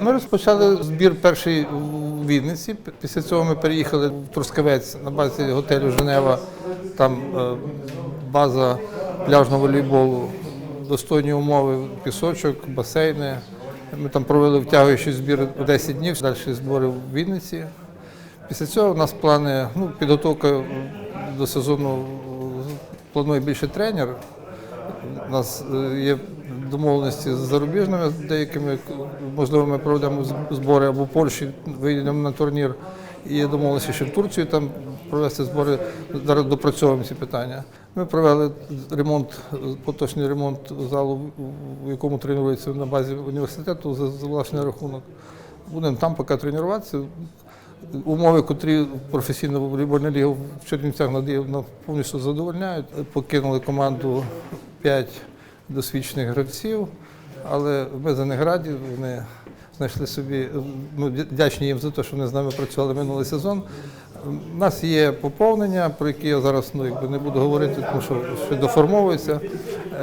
Ми розпочали збір перший у Вінниці. Після цього ми переїхали в Трускавець на базі готелю Женева. Там е, база пляжного волейболу, достойні умови, пісочок, басейни. Ми там провели втягуючий збір 10 днів, далі збори в Вінниці. Після цього у нас плани, ну, підготовка до сезону планує більше тренер. У нас е, є домовленості з зарубіжними деякими, можливо, ми проведемо збори або в Польщі, виїдемо на турнір. І домовленості, що в Турцію там провести збори. Зараз допрацьовуємо ці питання. Ми провели ремонт, поточний ремонт залу, в якому тренуються на базі університету за, власний рахунок. Будемо там поки тренуватися. Умови, котрі професійна волейбольна ліга в Чернівцях нам повністю задовольняють. Покинули команду 5 досвідчених гравців, але ми за. Вони знайшли собі. Ми вдячні їм за те, що вони з нами працювали минулий сезон. У нас є поповнення, про яке я зараз ну, якби не буду говорити, тому що ще доформовується.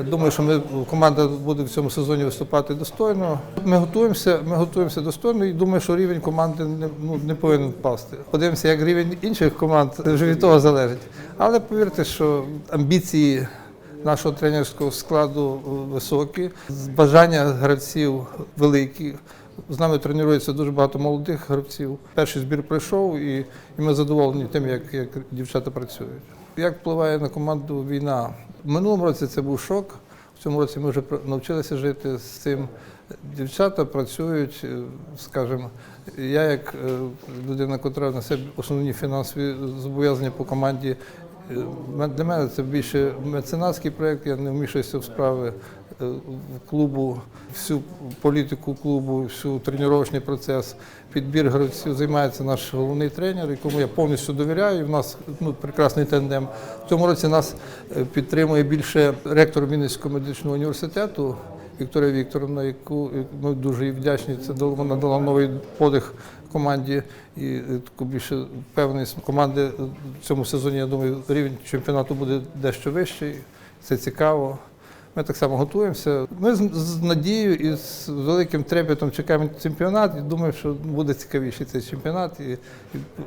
Думаю, що ми команда буде в цьому сезоні виступати достойно. Ми готуємося, ми готуємося достойно і думаю, що рівень команди не, ну, не повинен впасти. Подивимося, як рівень інших команд вже від того залежить. Але повірте, що амбіції нашого тренерського складу високі, бажання гравців великі. З нами тренується дуже багато молодих гравців. Перший збір пройшов, і, і ми задоволені тим, як, як дівчата працюють. Як впливає на команду війна? В минулому році це був шок. В цьому році ми вже навчилися жити з цим. Дівчата працюють, е, скажімо, я як е, людина, яка на себе основні фінансові зобов'язання по команді. Е, Для мене це більше меценатський проєкт, я не вмішуюся в справи е, клубу, всю політику клубу, всю тренувальний процес, підбір гравців займається наш головний тренер, якому я повністю довіряю. І в нас ну, прекрасний тандем. В цьому році нас е, підтримує більше ректор Вінницького медичного університету. Вікторія Вікторовна, яку ми дуже їй вдячні, це вона дала новий подих команді і е, таку більше впевненість команди в цьому сезоні. Я думаю, рівень чемпіонату буде дещо вищий. Це цікаво. Ми так само готуємося. Ми з, надією і з великим трепетом чекаємо чемпіонат. І думаю, що буде цікавіший цей чемпіонат і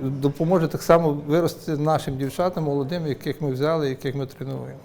допоможе так само вирости нашим дівчатам, молодим, яких ми взяли, яких ми тренуємо.